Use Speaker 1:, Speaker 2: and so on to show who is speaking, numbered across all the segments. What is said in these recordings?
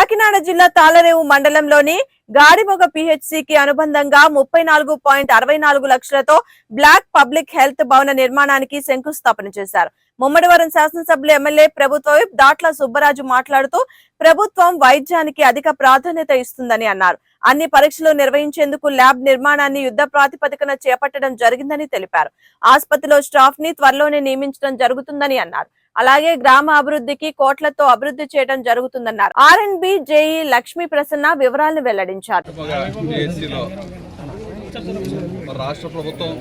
Speaker 1: కాకినాడ జిల్లా తాళరేవు మండలంలోని గాడిమొగ పిహెచ్సికి అనుబంధంగా ముప్పై నాలుగు పాయింట్ అరవై నాలుగు లక్షలతో బ్లాక్ పబ్లిక్ హెల్త్ భవన నిర్మాణానికి శంకుస్థాపన చేశారు. ముమ్మడివరం శాసనసభ్యులు ఎమ్మెల్యే ప్రభుత్వ దాట్ల సుబ్బరాజు మాట్లాడుతూ ప్రభుత్వం వైద్యానికి అధిక ప్రాధాన్యత ఇస్తుందని అన్నారు. అన్ని పరీక్షలు నిర్వహించేందుకు ల్యాబ్ నిర్మాణాన్ని యుద్ధ ప్రాతిపదికన చేపట్టడం జరిగిందని తెలిపారు. ఆసుపత్రిలో స్టాఫ్ని త్వరలోనే నియమించడం జరుగుతుందని అన్నారు. అలాగే గ్రామ అభివృద్ధికి కోట్లతో అభివృద్ధి చేయడం జరుగుతుందన్నారు. R and B JE Lakshmi Prasanna వివరాలను వెల్లడించారు.
Speaker 2: రాష్ట్ర ప్రభుత్వం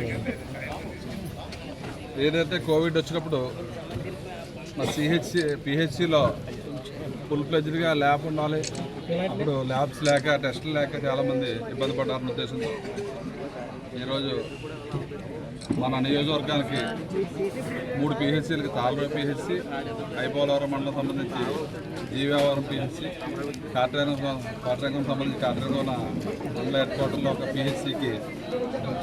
Speaker 2: ఏదైతే కోవిడ్ వచ్చినప్పుడు మా సిహెచ్సి పిహెచ్సిలో ఫుల్ ఫ్లెజ్డ్గా ల్యాబ్ ఉండాలి. అప్పుడు ల్యాబ్స్ లేక టెస్టులు లేక చాలామంది ఇబ్బంది పడ్డారన్న ఉద్దేశంతో ఈరోజు మన నియోజకవర్గానికి మూడు పిహెచ్సీలకి తాళ్ళూరు పిహెచ్సి ఐపోలవరం మండలం సంబంధించి జీవావరం పిహెచ్సి కాట్రేగం కాట్రేగం సంబంధించి కాట్రేగం మండల హెడ్ క్వార్టర్లో ఒక పిహెచ్సికి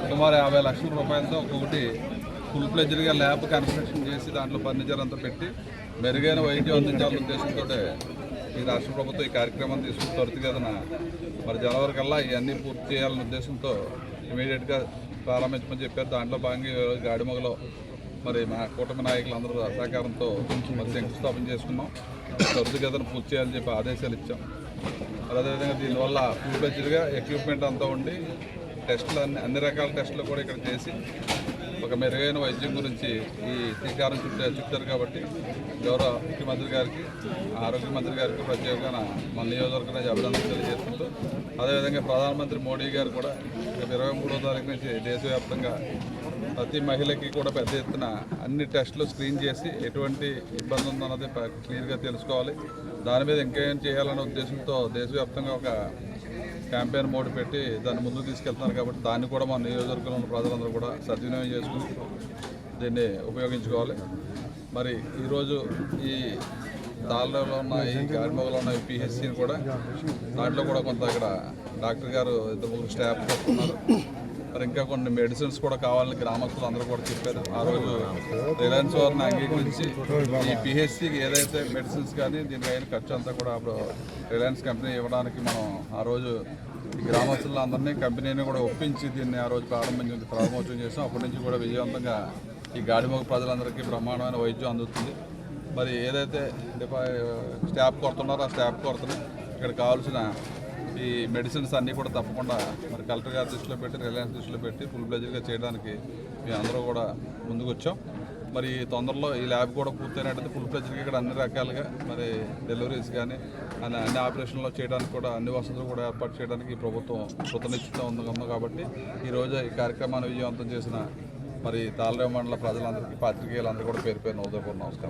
Speaker 2: సుమారు యాభై లక్షల రూపాయలతో ఒక్కొక్కటి ఫుల్ ఫ్లెజ్డ్గా ల్యాబ్ కన్స్ట్రక్షన్ చేసి దాంట్లో ఫర్నిచర్ అంతా పెట్టి మెరుగైన వైద్యం అందించాలనే ఉద్దేశంతో ఈ రాష్ట్ర ప్రభుత్వం ఈ కార్యక్రమం తీసుకుని త్వరితగతిన మరి జనవరి కల్లా ఇవన్నీ పూర్తి చేయాలనే ఉద్దేశంతో ఇమీడియట్గా ప్రారంభించమని చెప్పారు. దాంట్లో భాగంగా గాడిమొగలో మరి మా కూటమి నాయకులందరూ సహకారంతో మరి శంకుస్థాపన చేసుకున్నాం. త్వరితగతిన పూర్తి చేయాలని చెప్పి ఆదేశాలు ఇచ్చాం. మరి అదేవిధంగా దీనివల్ల ఫుల్ ఫ్లెజ్డ్గా ఎక్విప్మెంట్ అంతా ఉండి టెస్టులు అన్ని అన్ని రకాల టెస్టులు కూడా ఇక్కడ చేసి ఒక మెరుగైన వైద్యం గురించి ఈ శ్రీకారం చుట్టూ చుట్టారు కాబట్టి గౌరవ ముఖ్యమంత్రి గారికి ఆరోగ్య మంత్రి గారికి ప్రత్యేకంగా మన నియోజకవర్గం అభినందనలు తెలియజేస్తుంటూ అదేవిధంగా ప్రధానమంత్రి మోడీ గారు కూడా ఇరవై మూడో తారీఖు నుంచి దేశవ్యాప్తంగా ప్రతి మహిళకి కూడా పెద్ద ఎత్తున అన్ని టెస్టులు స్క్రీన్ చేసి ఎటువంటి ఇబ్బంది ఉందన్నది క్లియర్గా తెలుసుకోవాలి. దాని మీద ఇంకేం చేయాలనే ఉద్దేశంతో దేశవ్యాప్తంగా ఒక క్యాంపెయిన్ మోడ్ పెట్టి దాన్ని ముందుకు తీసుకెళ్తున్నారు కాబట్టి దాన్ని కూడా మన నియోజకవర్గంలో ఉన్న ప్రజలందరూ కూడా సద్వినియోగం చేసుకుని దీన్ని ఉపయోగించుకోవాలి. మరి ఈరోజు ఈ దానిలో ఉన్న ఈ గాడిమొగలో ఉన్న ఈ పిహెచ్సిని కూడా దాంట్లో కూడా కొంత ఇక్కడ డాక్టర్ గారు ఇద్దరు స్టాఫ్ ఉన్నారు మరి ఇంకా కొన్ని మెడిసిన్స్ కూడా కావాలని గ్రామస్తులు అందరూ కూడా చెప్పారు. ఆ రోజు రిలయన్స్ వారిని అంగీకరించి ఈ పిహెచ్సికి ఏదైతే మెడిసిన్స్ కానీ దీనిపైన అయిన ఖర్చు అంతా కూడా అప్పుడు రిలయన్స్ కంపెనీ ఇవ్వడానికి మనం ఆ రోజు గ్రామస్తులు అందరినీ కంపెనీని కూడా ఒప్పించి దీన్ని ఆ రోజు ప్రారంభించి ప్రారంభోత్సవం చేసాం. అప్పటి నుంచి కూడా విజయవంతంగా ఈ గాడిమొగ ప్రజలందరికీ బ్రహ్మాండమైన వైద్యం అందుతుంది. మరి ఏదైతే డిపా- స్టాఫ్ కొడుతున్నారో ఆ స్టాఫ్ కొడుతున్నాయి ఇక్కడ కావాల్సిన ఈ మెడిసిన్స్ అన్నీ కూడా తప్పకుండా మరి కలెక్టర్ గారి దృష్టిలో పెట్టి రిలయన్స్ దృష్టిలో పెట్టి ఫుల్ బ్లెజర్గా చేయడానికి మేము అందరూ కూడా ముందుకు వచ్చాం మరి తొందరలో ఈ ల్యాబ్ కూడా పూర్తయినట్టయితే ఫుల్ ఫ్లెజ్గా ఇక్కడ అన్ని రకాలుగా మరి డెలివరీస్ కానీ అన్ని అన్ని ఆపరేషన్లో చేయడానికి కూడా అన్ని వసతులు కూడా ఏర్పాటు చేయడానికి ఈ ప్రభుత్వం కృతనిశ్చితం ఉంది ఉంది కాబట్టి ఈరోజు ఈ కార్యక్రమాన్ని విజయవంతం చేసిన మరి తాళరేవు మండల ప్రజలందరికీ పాత్రికేయులందరూ కూడా పేరు పేరు ఉదయపూర్ నమస్కారం.